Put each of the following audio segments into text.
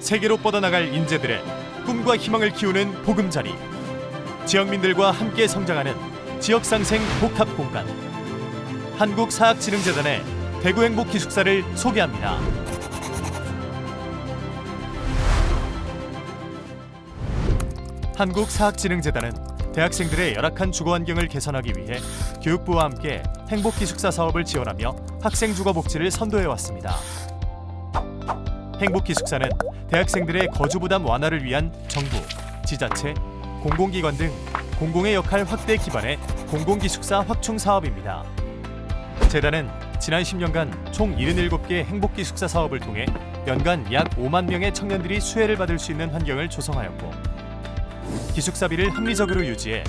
세계로 뻗어나갈 인재들의 꿈과 희망을 키우는 보금자리. 지역민들과 함께 성장하는 지역상생 복합 공간. 한국사학진흥재단의 대구행복 기숙사를 소개합니다. 한국사학진흥재단은 대학생들의 열악한 주거 환경을 개선하기 위해 교육부와 함께 행복기숙사 사업을 지원하며 학생 주거 복지를 선도해 왔습니다. 행복기숙사는 대학생들의 거주 부담 완화를 위한 정부, 지자체, 공공기관 등 공공의 역할 확대 기반의 공공기숙사 확충 사업입니다. 재단은 지난 10년간 총 77개 행복기숙사 사업을 통해 연간 약 5만 명의 청년들이 수혜를 받을 수 있는 환경을 조성하였고 기숙사비를 합리적으로 유지해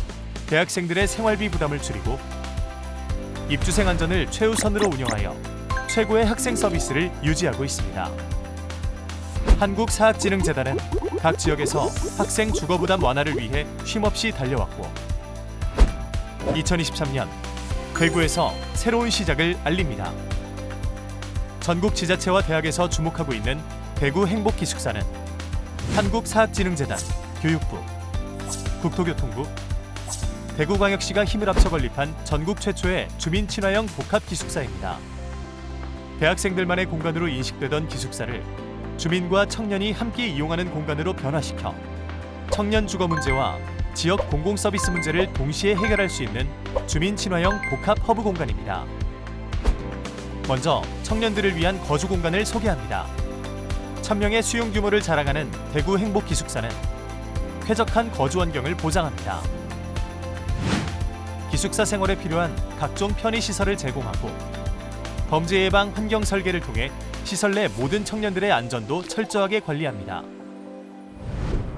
대학생들의 생활비 부담을 줄이고 입주생 안전을 최우선으로 운영하여 최고의 학생 서비스를 유지하고 있습니다. 한국사학진흥재단은 각 지역에서 학생 주거 부담 완화를 위해 쉼없이 달려왔고 2023년 대구에서 새로운 시작을 알립니다. 전국 지자체와 대학에서 주목하고 있는 대구 행복기숙사는 한국사학진흥재단, 교육부, 국토교통부, 대구광역시가 힘을 합쳐 건립한 전국 최초의 주민 친화형 복합 기숙사입니다. 대학생들만의 공간으로 인식되던 기숙사를 주민과 청년이 함께 이용하는 공간으로 변화시켜 청년 주거 문제와 지역 공공 서비스 문제를 동시에 해결할 수 있는 주민 친화형 복합 허브 공간입니다. 먼저 청년들을 위한 거주 공간을 소개합니다. 천명의 수용 규모를 자랑하는 대구 행복 기숙사는 쾌적한 거주 환경을 보장합니다. 기숙사 생활에 필요한 각종 편의 시설을 제공하고 범죄 예방 환경 설계를 통해 시설 내 모든 청년들의 안전도 철저하게 관리합니다.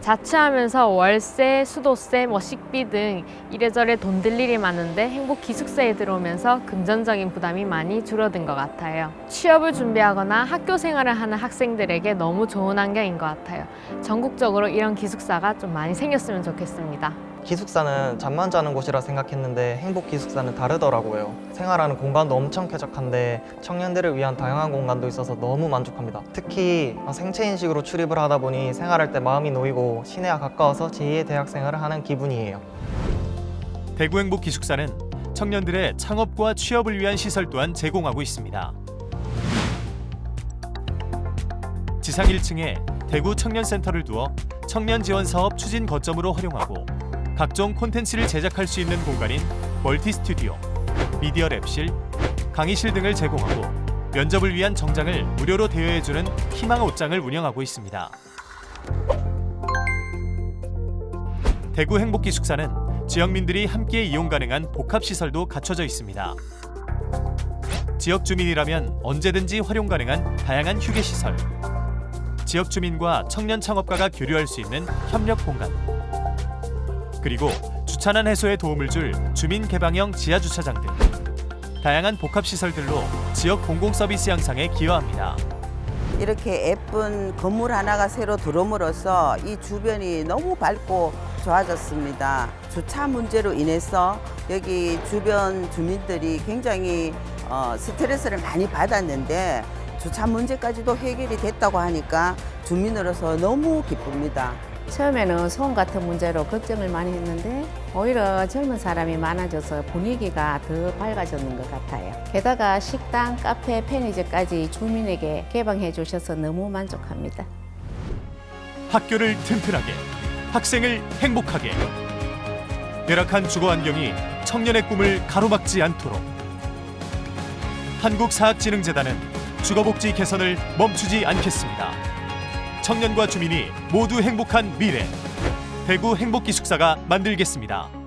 자취하면서 월세, 수도세, 뭐 식비 등 이래저래 돈 들 일이 많은데 행복 기숙사에 들어오면서 금전적인 부담이 많이 줄어든 것 같아요. 취업을 준비하거나 학교 생활을 하는 학생들에게 너무 좋은 환경인 것 같아요. 전국적으로 이런 기숙사가 좀 많이 생겼으면 좋겠습니다. 기숙사는 잠만 자는 곳이라 생각했는데 행복 기숙사는 다르더라고요. 생활하는 공간도 엄청 쾌적한데 청년들을 위한 다양한 공간도 있어서 너무 만족합니다. 특히 생체 인식으로 출입을 하다 보니 생활할 때 마음이 놓이고 시내와 가까워서 제2의 대학 생활을 하는 기분이에요. 대구 행복 기숙사는 청년들의 창업과 취업을 위한 시설 또한 제공하고 있습니다. 지상 1층에 대구 청년센터를 두어 청년 지원 사업 추진 거점으로 활용하고 각종 콘텐츠를 제작할 수 있는 공간인 멀티 스튜디오, 미디어 랩실, 강의실 등을 제공하고 면접을 위한 정장을 무료로 대여해주는 희망 옷장을 운영하고 있습니다. 대구 행복기숙사는 지역민들이 함께 이용 가능한 복합 시설도 갖춰져 있습니다. 지역 주민이라면 언제든지 활용 가능한 다양한 휴게 시설, 지역 주민과 청년 창업가가 교류할 수 있는 협력 공간, 그리고 주차난 해소에 도움을 줄 주민 개방형 지하 주차장 등 다양한 복합 시설들로 지역 공공 서비스 향상에 기여합니다. 이렇게 예쁜 건물 하나가 새로 들어옴으로써 이 주변이 너무 밝고 좋아졌습니다. 주차 문제로 인해서 여기 주변 주민들이 굉장히 어, 스트레스를 많이 받았는데 주차 문제까지도 해결이 됐다고 하니까 주민으로서 너무 기쁩니다. 처음에는 소음 같은 문제로 걱정을 많이 했는데 오히려 젊은 사람이 많아져서 분위기가 더 밝아졌는 것 같아요. 게다가 식당, 카페, 편의점까지 주민에게 개방해 주셔서 너무 만족합니다. 학교를 튼튼하게, 학생을 행복하게. 열악한 주거 환경이 청년의 꿈을 가로막지 않도록. 한국사학진흥재단은 주거복지 개선을 멈추지 않겠습니다. 청년과 주민이 모두 행복한 미래. 대구 행복기숙사가 만들겠습니다.